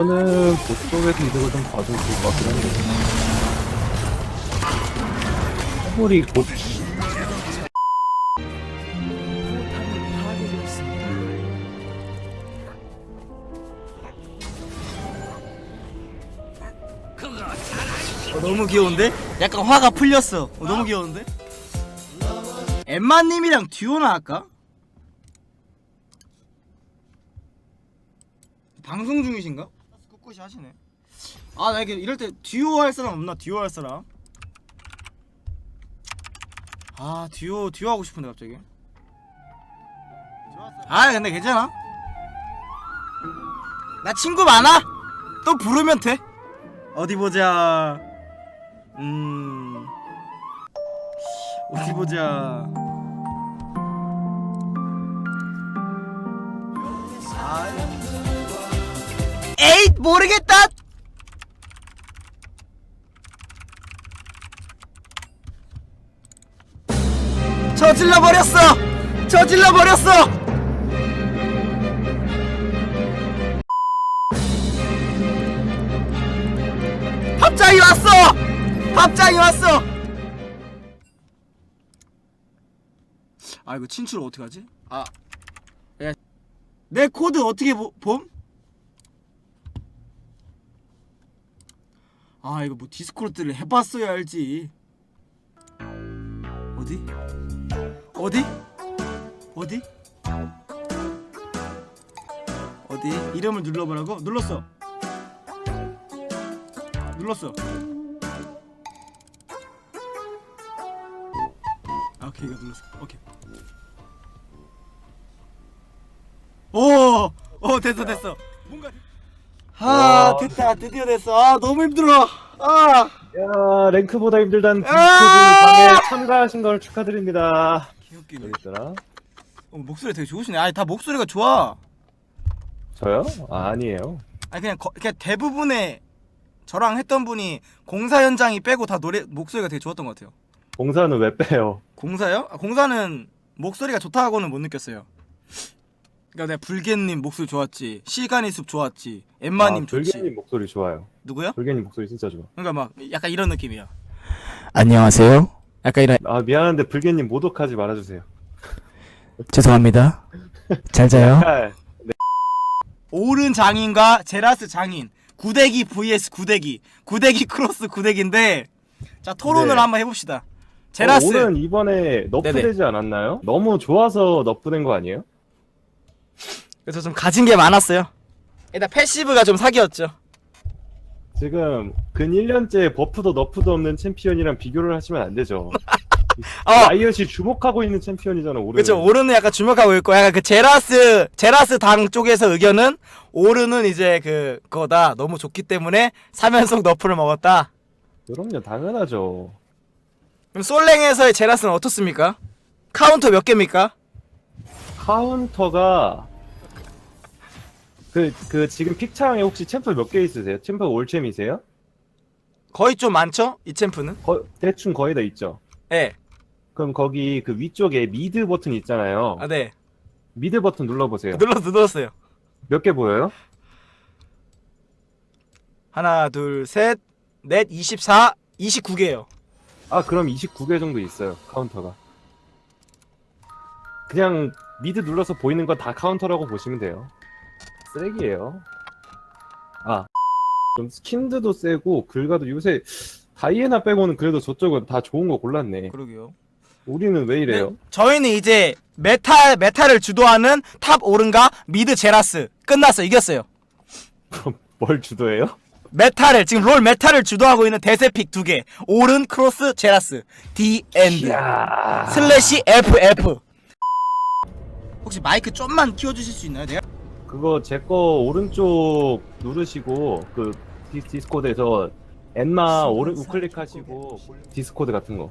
저는 그쪽에서 이득을 좀 봐도 것 같긴 한데. 해물이 곧 어, 너무 귀여운데? 약간 화가 풀렸어. 어, 너무 귀여운데? 엠마님이랑 듀오나 할까? 방송 중이신가? 꿋꿋이 하시네. 아, 나 이게 이럴 때 듀오 할 사람 없나? 듀오 할 사람? 아, 듀오 듀오 하고 싶은데 갑자기. 아, 근데 괜찮아. 나 친구 많아. 또 부르면 돼. 어디 보자. 음. 어디 보자. 에잇 모르겠다. 저질러 버렸어. 저질러 버렸어. 합장이 왔어. 합장이 왔어. 아 이거 친추를 어떻게 하지? 아, 야, 내 코드 어떻게 보, 봄? 아 이거 뭐 디스코드를 해봤어야 알지. 어디? 어디? 어디? 어디? 이름을 눌러보라고? 눌렀어. 눌렀어. 아, 오케이 이거 눌렀어. 오케이. 오, 오 됐어 됐어. 뭔가. 아 와. 됐다 드디어 됐어. 아 너무 힘들어. 아. 야 랭크보다 디스코드 아! 방에 참가하신 걸 축하드립니다. 귀엽기네. 어디 있더라? 어, 목소리 되게 좋으시네. 아니 다 목소리가 좋아. 저요? 아, 아니에요. 아니 그냥 거, 그냥 대부분의 저랑 했던 분이 공사 현장이 빼고 다 노래 목소리가 되게 좋았던 것 같아요. 공사는 왜 빼요? 공사요? 아, 공사는 목소리가 좋다고는 못 느꼈어요. 그러니까 내가 불개님 목소리 좋았지, 시간이 숲 좋았지, 엠마님 아, 좋지. 불개님 목소리 좋아요. 누구요? 불개님 목소리 진짜 좋아. 그러니까 막 약간 이런 느낌이야. 안녕하세요. 약간 이런 아 미안한데 불개님 모독하지 말아주세요. 죄송합니다. 잘 자요. 아, 오른 장인과 제라스 장인 구대기 vs 구대기 구대기 크로스 구대기인데 자 토론을 네. 한번 해봅시다. 제라스 어, 오는 이번에 너프되지 않았나요? 너무 좋아서 너프된 거 아니에요? 그래서 좀 가진 게 많았어요. 일단 패시브가 좀 사기였죠. 지금 근 1년째 버프도 너프도 없는 챔피언이랑 비교를 하시면 안 되죠. 어, 라이엇이 주목하고 있는 챔피언이잖아 오른. 그렇죠. 오른은 약간 주목하고 있고 약간 그 제라스 제라스 당 쪽에서 의견은 오른은 이제 그 그거다 너무 좋기 때문에 3연속 너프를 먹었다. 그럼요 당연하죠. 그럼 솔랭에서의 제라스는 어떻습니까? 카운터 몇 개입니까? 카운터가 그, 그 지금 픽창에 혹시 챔프 몇 개 있으세요? 챔프 올챔이세요? 거의 좀 많죠? 이 챔프는? 거, 대충 거의 다 있죠. 예. 그럼 거기 그 위쪽에 미드 버튼 있잖아요. 아 네. 미드 버튼 눌러보세요. 눌러 눌렀어요. 몇 개 보여요? 하나, 둘, 셋, 넷, 24, 29개예요. 아 그럼 29개 정도 있어요 카운터가. 그냥 미드 눌러서 보이는 건 다 카운터라고 보시면 돼요. 쓰레기예요. 아, 좀 스킨드도 세고 글가도 요새 다이애나 빼고는 그래도 저쪽은 다 좋은 거 골랐네. 그러게요. 우리는 왜 이래요? 네, 저희는 이제 메탈 메탈을 주도하는 탑 오른과 미드 제라스 끝났어 이겼어요. 뭘 주도해요? 메탈을 지금 롤 메탈을 주도하고 있는 대세픽 두 개. 오른 크로스 제라스 D 엔드 이야. 슬래시 FF. 혹시 마이크 좀만 키워주실 수 있나요? 내가 그거 제 거 오른쪽 누르시고 그 디, 디스코드에서 엔마 오른 우클릭 하시고 디스코드 같은 거.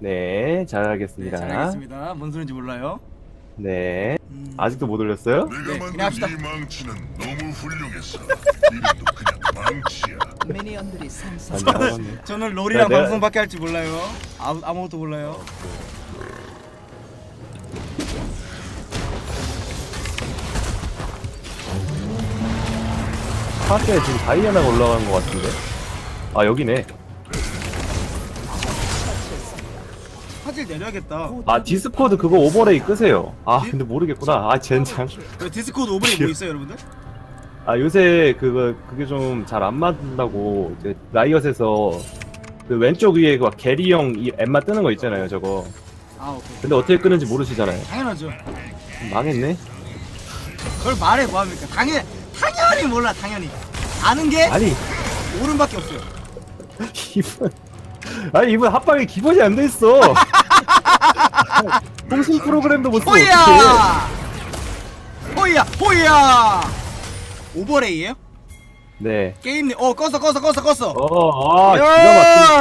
네, 네, 잘하겠습니다. 잘하겠습니다. 뭔 소리인지 몰라요. 네. 음. 아직도 못 올렸어요? 네, 내가 그냥 만든 합시다. 이 망치는 너무 훌륭했어. 이름도 그냥 망치야. 미니언들이. 안 나왔네. 저는 롤이랑 네, 네. 방송밖에 할 줄 몰라요. 아무 아무것도 몰라요. 파스에 지금 다이애나가 올라간 것 같은데. 아 여기네. 화질 내려야겠다. 아 디스코드 그거 오버레이 끄세요. 아 근데 모르겠구나. 아 젠장. 디스코드 오븐이 뭐 있어요, 여러분들? 아 요새 그거 그게 좀 잘 안 맞는다고 이제 라이엇에서 그 왼쪽 위에 그 게리형 이 엠마 뜨는 거 있잖아요 저거. 아, 오케이. 근데 어떻게 끄는지 모르시잖아요. 당연하죠. 망했네. 그걸 말해 뭐 합니까? 당연 당연히 몰라, 당연히. 아는 게 아니 오른밖에 없어요. 이분 아니 이분 합방에 기본이 안 돼 있어. 통신 프로그램도 못 써. 어떡해. 호이야! 호이야! 호이야! 오버레이에요? 네. 게임 어 껐어 껐어 껐어 껐어. 어, 아, 기가.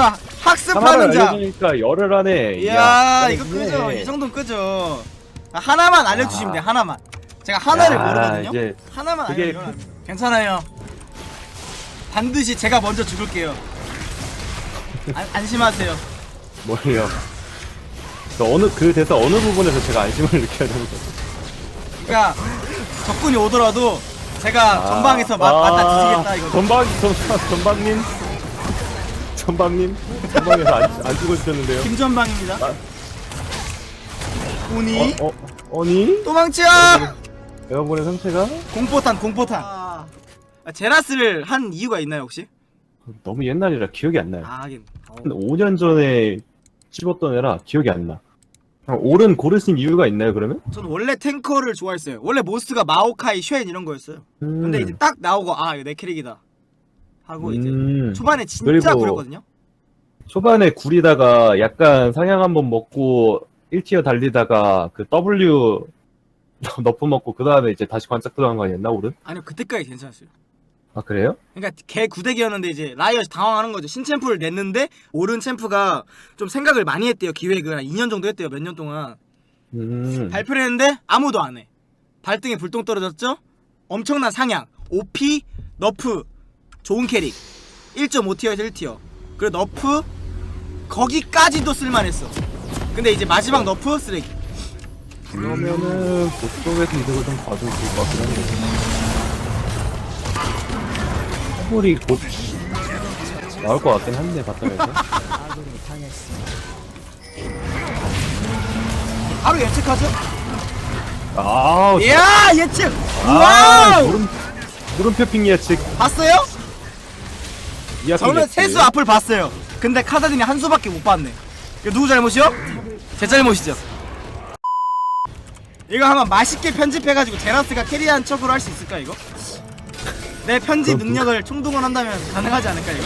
야! 학습하는 자. 알려주니까 열을 하네. 이야, 이거. 끄죠. 이 정도는 끄죠. 아, 하나만 알려주시면 돼. 하나만. 제가 하나를 야, 모르거든요. 이제 하나만 그게 안. 괜찮아요. 반드시 제가 먼저 죽을게요. 안, 안심하세요. 뭘요? 그 어느 그 대사 어느 부분에서 제가 안심을 느껴야 되는 거죠? 그러니까 적군이 오더라도 제가 전방에서 맞, 맞다 뒤지겠다 이거. 아, 전방 전방 전방님 전방님 전방에서 안, 안 죽어주셨는데요? 김전방입니다. 아. 오니 어, 어, 아니? 도망쳐! 여러분의 상태가 공포탄 공포탄. 아, 제라스를 한 이유가 있나요 혹시? 너무 옛날이라 기억이 안 나요. 아 하긴. 어. 한 5년 전에 집었던 애라 기억이 안 나. 오른 고르신 이유가 있나요 그러면? 저는 원래 탱커를 좋아했어요. 원래 모스가 마오카이, 쉔 이런 거였어요. 음. 근데 이제 딱 나오고 아 이거 내 캐릭이다 하고 이제 음. 초반에 진짜 그리고- 구렸거든요. 초반에 구리다가 약간 상향 한번 먹고 1티어 달리다가 그 W 너프 먹고 그 다음에 이제 다시 관짝 들어간 거 아니었나 오른? 아니요 그때까지 괜찮았어요. 아 그래요? 그러니까 개 구대기였는데 이제 라이엇이 당황하는 거죠. 신챔프를 냈는데 오른 챔프가 좀 생각을 많이 했대요. 기획을 한 2년 정도 했대요. 몇 년 동안 음. 발표를 했는데 아무도 안 해. 발등에 불똥 떨어졌죠? 엄청난 상향. OP, 너프, 좋은 캐릭. 1.5티어에서 1티어. 그리고 너프, 거기까지도 쓸만했어. 근데 이제 마지막 너프 쓰레기. 그러면은 보쪽에서 이득을 좀 좋을 것 같긴 한데 해골이 곧 나올 것 같긴 한데 바텀에서 바로 예측하죠? 아, 이야 예측! 아 와우! 물음 물음표 핑 예측 봤어요? 이하핑 저는. 세수 앞을 봤어요. 근데 카다딘이 한 수밖에 못 봤네. 이거 누구 잘못이요? 제 잘못이죠. 이거 한번 맛있게 편집해가지고 제라스가 캐리한 척으로 할 수 있을까 이거? 내 편집 그럼 능력을 총동원한다면 가능하지 않을까 이거?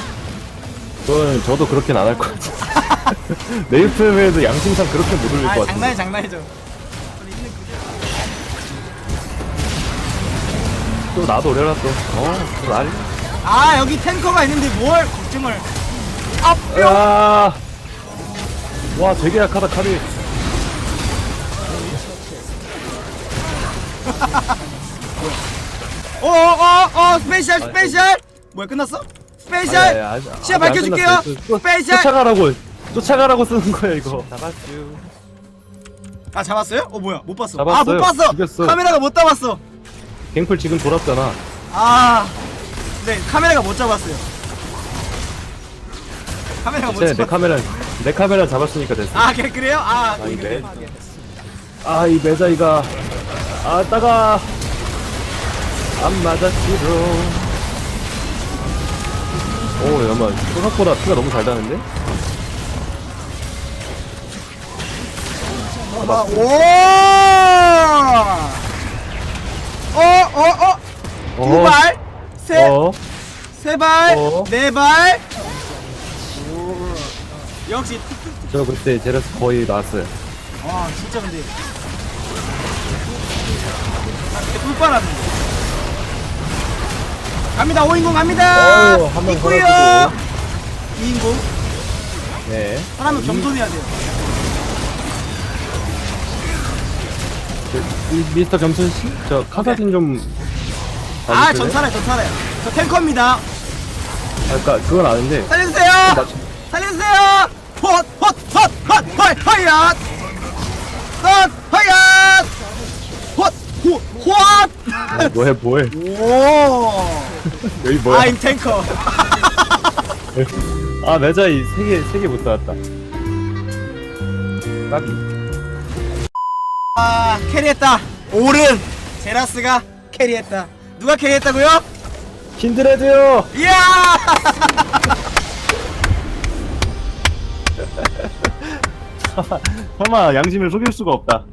그건 저도 그렇게는 안 할 것 같아 내 유튜브에도 양심상 그렇게 못 올릴 아 것 같은데 장난이 장난이죠. 또 나도 올려라 또 어 또 날. 아 여기 탱커가 있는데 뭘 걱정을? 아 뿅! 야. 와 되게 약하다 카리 어어어 스페셜 스페셜 뭐야 끝났어? 스페셜 아니, 아니, 아직- 시야 아직 안 밝혀줄게요. 끝났어요. 스페셜! 쫓아가라고 쫓아가라고 쓰는 거야 이거 잡았쥬 아 잡았어요? 어 뭐야 못 봤어. 잡았어요. 아못 봤어. 죽였어. 카메라가 못 잡았어. 갱플 지금 돌았잖아 아, 네 카메라가 못 잡았어요. 카메라가 못내 잡았어. 카메라 내 카메라 잡았으니까 됐어 아 그래, 그래요? 아, 아니, 그래. 네. 아 이 매자이가 아 따가 안 맞았지롱 오 잠깐만 생각보다 피가 너무 잘 나는데? 아, 오! 어, 어, 어, 두 발, 세, 어? 세 발, 어. 네 발. 오. 역시 저 그때 제라스 거의 나왔어요 와 진짜 근데. 아 근데 꿀빨았네. 갑니다 5인공 갑니다! 어휴, 한명 있고요. 걸어주고. 2인공. 네. 사람은 겸손해야 돼요. 저, 이 미스터 겸손 씨? 저 카사딘 좀아 봐주실래요? 전차래 전차래 저 탱커입니다. 아, 그니까 그건 아는데. 살려주세요! 맞- 살려주세요! 헛헛헛헛 허얏 헛 허얏 헛헛헛 어, 뭐해 뭐해 오 여기 뭐야? I'm 탱커 아 매자 이 세개세개못 쌓았다. 까비. 아 캐리했다 오른 제라스가 캐리했다 누가 캐리했다고요? 킨드레드요. 이야 설마 양심을 속일 수가 없다.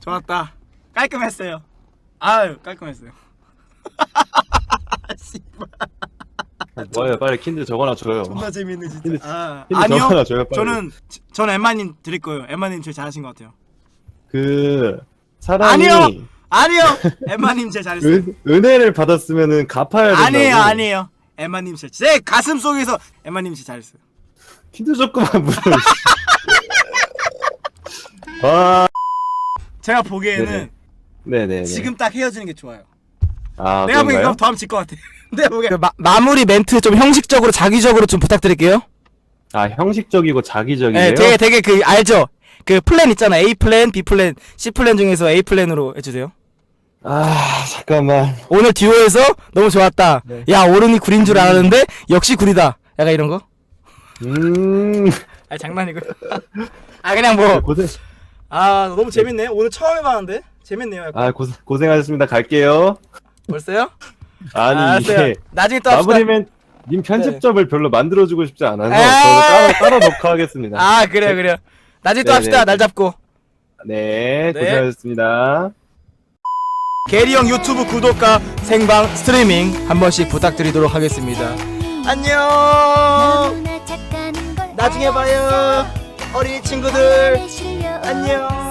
좋았다. 깔끔했어요. 아유 깔끔했어요. 씨발. 뭐예요? 빨리 킨드 적어놔 줘요. 존나 재밌네 진짜. 힌트- 아, 힌트 아니요. 적어놔 줘요, 빨리. 저는 저는 엠마님 드릴 거예요. 엠마님 제일 잘하신 것 같아요. 그 사람이 아니요. 아니요. 엠마님 제일 잘했어요. 은, 은혜를 받았으면은 갚아야 된다고. 아니에요 아니에요. 엠마님 제일 제 가슴 속에서 엠마님 제일 잘했어요. 킨드 조금만 물어. 아, 제가 보기에는 네네. 네네. 지금 딱 헤어지는 게 좋아요 아, 내가 보기엔 그런가요? 그럼 다음 질것 같아 내가 보기엔 마, 마무리 멘트 좀 형식적으로 자기적으로 좀 부탁드릴게요 아 형식적이고 자기적이에요. 네, 되게 되게 그 알죠? 그 플랜 있잖아. A 플랜, B 플랜, C 플랜 중에서 A 플랜으로 해주세요. 아 잠깐만. 오늘 듀오에서 너무 좋았다. 네. 야 오른이 구린 줄 알았는데 역시 구리다. 약간 이런 거? 음. 아 장난이고. 아 그냥 뭐. 고생. 아 너무 재밌네. 오늘 처음 해봤는데 재밌네요. 약간. 아 고생 고생하셨습니다. 갈게요. 벌써요? 아니 알았어요. 이게 나중에 또 합시다. 마무리면 님 편집접을 별로 만들어주고 싶지 않아서 에이. 저는 따로 따로 녹화 하겠습니다. 아 그래요 그래요. 나중에 또 네네. 합시다. 날 잡고. 네, 네. 고생하셨습니다. 게리 형 유튜브 구독과 생방 스트리밍 한 번씩 부탁드리도록 하겠습니다. 안녕. 나중에 봐요. 어린이 친구들. 안녕.